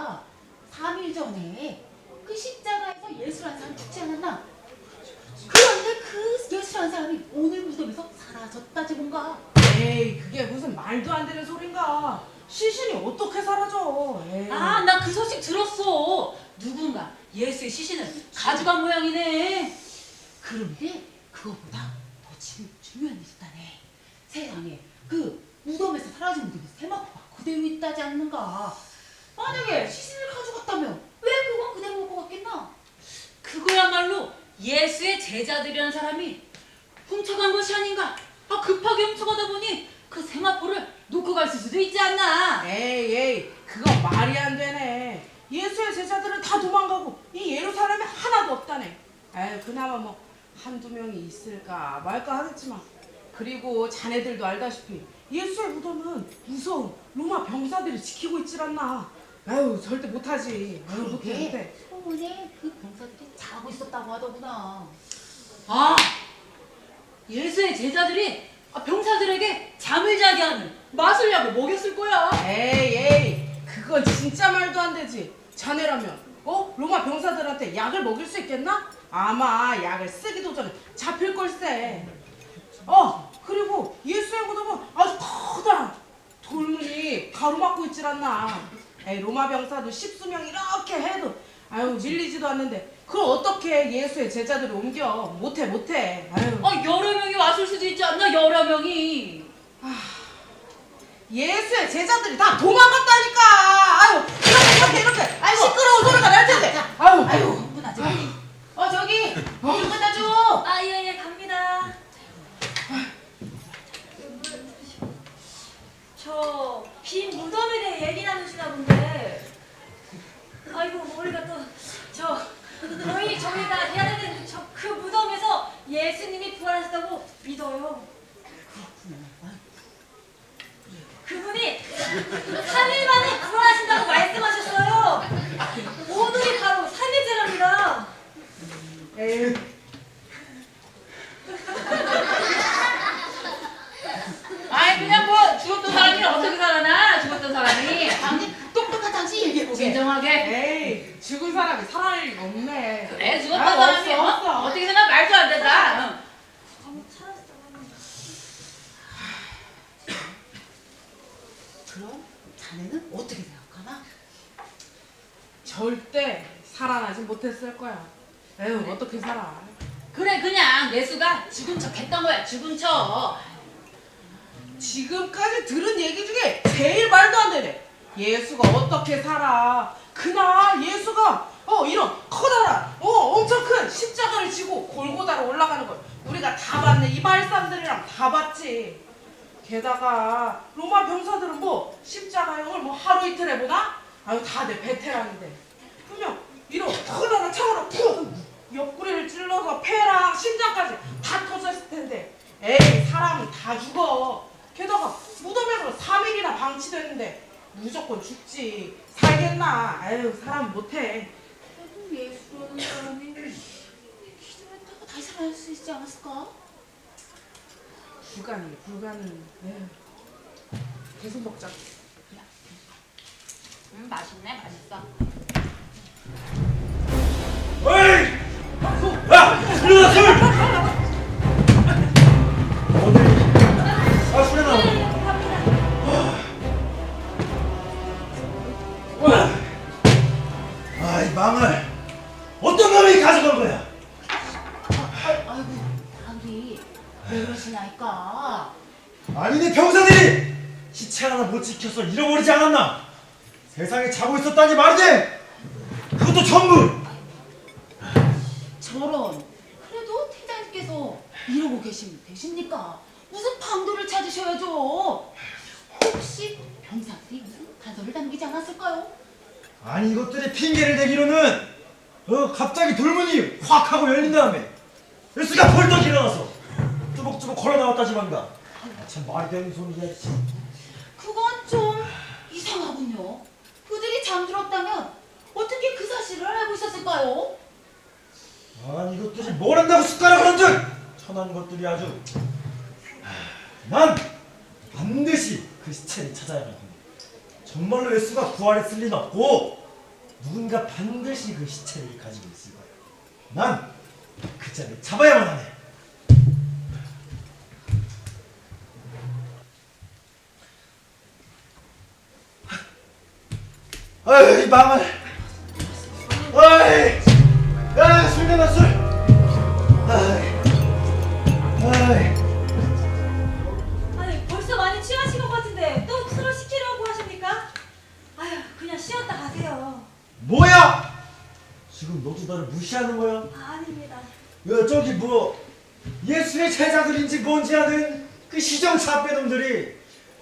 전인가 3일 전에 그 십자가에서 예수란 사람 죽지 않았나? 그런데 그 예수란 사람이 오늘 무덤에서 사라졌다지 뭔가 에이 그게 무슨 말도 안 되는 소린가 시신이 어떻게 사라져 에이. 아, 나 그 소식 들었어. 누군가 예수의 시신을 가져간 모양이네. 그런데 그거보다 더 지금 중요한 일이 있다네 세상에 그 무덤에서 사라진 무덤에 세마포가 그대로 있다지 않는가 만약에 시신을 가져갔다면 왜 그건 그대로 올 것 같겠나? 그거야말로 제자들이라는 사람이 훔쳐간 것이 아닌가. 아, 급하게 훔쳐가다 보니 그 세마포를 놓고 갔을 수도 있지 않나. 에이 에이 그건 말이 안 되네. 예수의 제자들은 다 도망가고 이 예루살렘에 하나도 없다네. 에이 그나마 뭐 한두 명이 있을까 말까 하겠지만. 그리고 자네들도 알다시피 예수의 무덤은 무서운 로마 병사들이 지키고 있질 않나. 아유 절대 못하지. 아유 못해 못해. 소문에 그 병사들이 자고 있었다고 하더구나 아, 예수의 제자들이 아, 병사들에게 잠을 자게 하는 마술약을 먹였을 거야. 에이 에이 그건 진짜 말도 안 되지. 자네라면 어? 로마 병사들한테 약을 먹일 수 있겠나? 아마 약을 쓰기도 전에 잡힐 걸세. 어 그리고 예수의 무덤은 아주 커다란 돌문이 가로막고 있질 않나. 에이 로마 병사도 십수명 이렇게 해도 아유 밀리지도 않는데 그걸 어떻게 예수의 제자들을 옮겨? 못해 못해. 아유. 아, 여러 명이 왔을 수도 있지 않나, 여러 명이. 예수의 제자들이 다 도망갔다니까. 아유 이렇게 이렇게 이렇게. 아이고. 시끄러운 소리가 날 텐데. 자, 아유. 아유 흥분하지 마. 어 저기 물 갖다 줘 아, 예, 예, 갑니다. 저 빈 무덤에 대해 얘기 나누시나 본데 아이고 머리가 또저 저희 저희가 해야 되는 저 그 무덤에서 예수님이 부활하셨다고 믿어요. 그분이 3일 만에 부활하신다고 말씀하셨어요. 오늘이 바로 3일째랍니다. 에이 아이, 그냥 뭐, 죽었던 사람이 어떻게 살아나? 죽었던 사람이. 당신 똑똑한 당신 얘기해보게 진정하게. 에이 죽은 사람이 살아날 일 없네 그래, 죽었던 아, 사람이. 없어, 어? 없어. 어떻게 생각 말도 안 된다. 응. 아무 살았다고 합니다. 그럼 자네는 어떻게 생각하나? 절대 살아나지 못했을 거야. 에휴 어떻게 살아? 그래, 그냥 예수가 죽은 척 했던 거야, 죽은 척. 지금까지 들은 얘기 중에 제일 말도 안 되네. 예수가 어떻게 살아? 그날 예수가 어 이런 커다란 어 엄청 큰 십자가를 지고 골고다로 올라가는 걸 우리가 다 봤네. 이 말씀들이랑 다 봤지 게다가 로마 병사들은 뭐 십자가형을 뭐 하루 이틀 해보나? 아유 다들 베테랑인데. 분명 이런 커다란 창으로 푹 옆구리를 찔러서 폐랑 심장까지 다 터졌을 텐데. 에이 사람은 다 죽어. 게다가 무덤에서 3일이나 방치됐는데 무조건 죽지. 살겠나? 아유 사람 못해. 예수라는 사람이 기도했다가 다시 살아날 수 있지 않았을까? 불가능 불가능 에휴. 계속 먹자 음, 맛있네, 맛있어. 어이! 야! 어디? 지켜서 잃어버리지 않았나? 세상에 자고 있었다니 말이 돼! 그것도 전부! 저런 그래도 태자님께서 이러고 계시면 되십니까? 무슨 방도를 찾으셔야죠 혹시 병사들이 무슨 단서를 남기지 않았을까요? 아니 이것들이 핑계를 대기로는 어 갑자기 돌문이 확 하고 열린 다음에 예수가 벌떡 일어나서 뚜벅뚜벅 걸어 나왔다지만가 아, 참 말이 되는 소리야 씨. 이상하군요 그들이 잠들었다면 어떻게 그 사실을 알고 있었을까요? 아니 이것들이 뭘 한다고 숟가락을 얹은 편한 것들이 아주 하, 난 반드시 그 시체를 찾아야 합니다. 정말로 예수가 부활했을 리는 없고 누군가 반드시 그 시체를 가지고 있을 거야. 난 그 자를 잡아야만 하네. 아이 망할. 아이, 야, 술 내놔 술. 아이, 아이. 아니 벌써 많이 취하신 것 같은데 또 술을 시키려고 하십니까? 아휴 그냥 쉬었다 가세요. 뭐야? 지금 너도 나를 무시하는 거야? 아, 아닙니다. 야, 저기 뭐 예수의 제자들인지 뭔지 아는 그 시정차 빼놈들이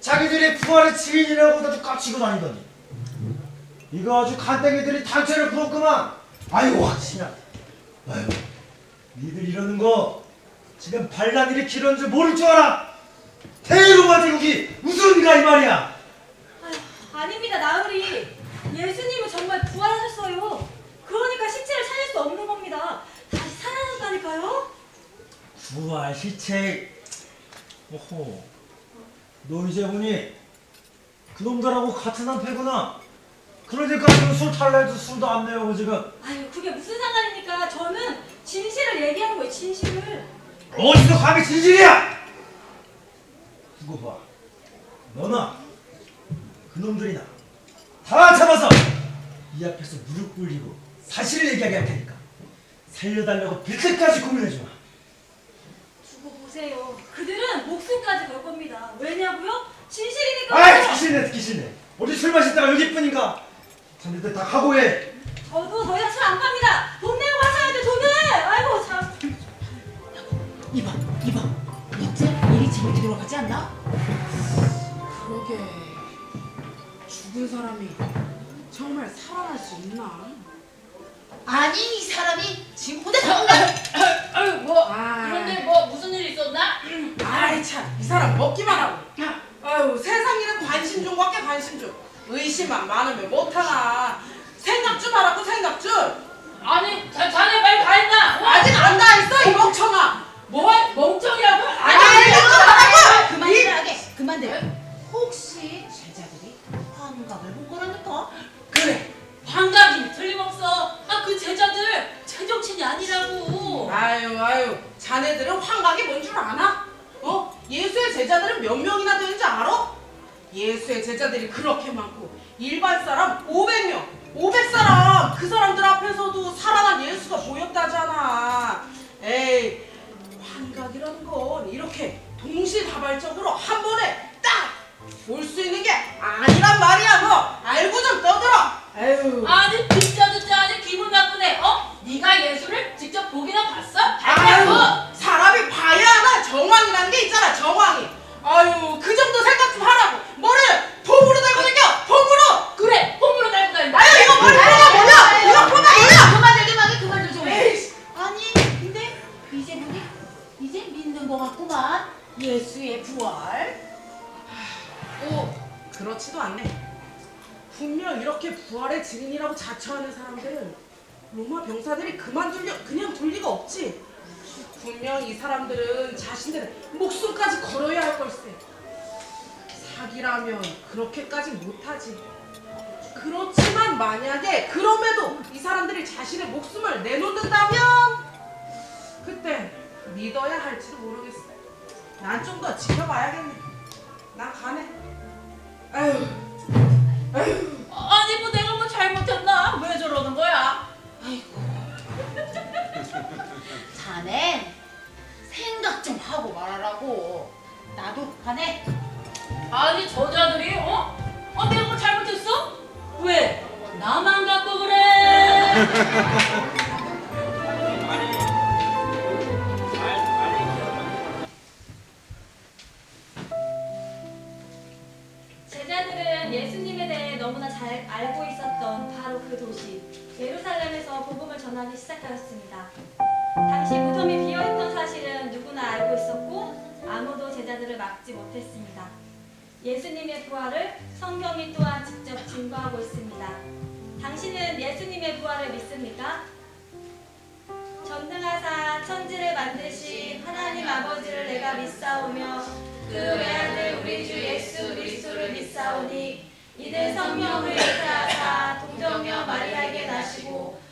자기들의 부활의 증인이라고 나도 깝치고 다니더니 이거 아주 간땡이들이 단체를 부었구만 아이고 확신이야 아이고 니들 이러는 거 지금 반란 일으키려는 줄 모를 줄 알아 대로마 제국이 우스운가 이 말이야 아휴 아닙니다 나으리. 예수님은 정말 부활하셨어요. 그러니까 시체를 찾을 수 없는 겁니다. 다시 살아났다니까요. 부활 시체 오호 너 이제 보니 그놈들하고 같은 한패구나 그러니까 지금 술 탈래도 술도 안 내고 지금 아유 그게 무슨 상관입니까? 저는 진실을 얘기하는 거예요 진실을. 어디서 감히 진실이야 두고 봐 너나 그놈들이나 다 잡아서 이 앞에서 무릎 꿇리고 사실을 얘기하게 할 테니까 살려달라고 빌 때까지 고민해주마 두고 보세요. 그들은 목숨까지 걸 겁니다. 왜냐고요? 진실이니까. 아이 듣기 싫네 어디 술 마시다가 여기 뿐인가 자네들 다 각오해 저도 더 이상 술안 팝니다. 돈 내고 마셔야 돼 돈을. 아이고 참. 이봐, 이봐. 어째 일이 재밌게 돌아가지 않나? 그러게 죽은 사람이 정말 살아날 수 있나? 아니 이 사람이 지금 혼자 아유 뭐 아. 그런데 뭐 무슨 일 있었나? 아이 참 이 사람 먹기만 하고 아유 세상 일은 관심 좀 갖게 관심 좀 의심만 많으면 못하나 생각 좀 하라고 생각 좀 아니 자, 자네 말 다 했나? 어? 아직 안다 있어 이 멍청아 뭐 멍청이라고? 아니 아니, 하라고! 그만들 하게 그만들 혹시 제자들이 환각을 본 거라니까? 그래 환각이 틀림없어. 아 그 제자들 제정신이 아니라고. 아유 아유 자네들은 환각이 뭔 줄 아나? 어? 예수의 제자들은 몇 명이나 되는지 알아? 예수의 제자들이 그렇게 많고 일반 사람 500명 500사람 그 사람들 앞에서도 살아난 예수가 보였다잖아 에이 환각이라는 건 이렇게 동시다발적으로 한 번에 딱 볼 수 있는 게 아니란 말이야 너 알고 좀 떠들어 에휴 아니 듣자 듣자 아니 기분 나쁘네. 어? 네가 예수를 직접 보기나 봤어? 아유? 사람이 봐야 하나 정황이라는 게 있잖아 정황이 아유 그 정도 생각 좀 하 뭐를 폼으로 달고 다녀? 폼으로? 그래 폼으로 달고 다닌다. 아유 이거 머리 뽑아 뭐냐 이거 뽑아 뭐냐 그만들 좀 하게 그만들 좀 해. 에이씨. 아니 근데 이제 보니 이제 믿는 거 같구만. 예수의 부활. 오 그렇지도 않네. 분명 이렇게 부활의 증인이라고 자처하는 사람들을 로마 병사들이 그만 둘 려 그냥 둘 리가 없지. 분명 이 사람들은 자신들의 목숨까지 걸어야 할 걸세 사기라면 그렇게까지 못하지. 그렇지만 만약에 그럼에도 이 사람들이 자신의 목숨을 내놓는다면 그때 믿어야 할지도 모르겠어. 난 좀 더 지켜봐야겠네. 난 가네. 아유 전하기 시작하였습니다. 당시 무덤이 비어있던 사실은 누구나 알고 있었고 아무도 제자들을 막지 못했습니다. 예수님의 부활을 성경이 또한 직접 증거하고 있습니다. 당신은 예수님의 부활을 믿습니까? 전능하사 천지를 만드신 하나님 아버지를 내가 믿사오며 그 외아들 우리 주 예수 그리스도를 믿사오니 이는 성령을 잉태하사 동정녀 마리아에게 나시고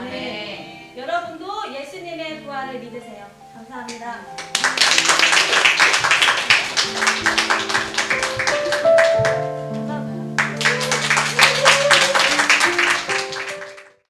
아멘. 여러분도 예수님의 부활을 믿으세요. 감사합니다.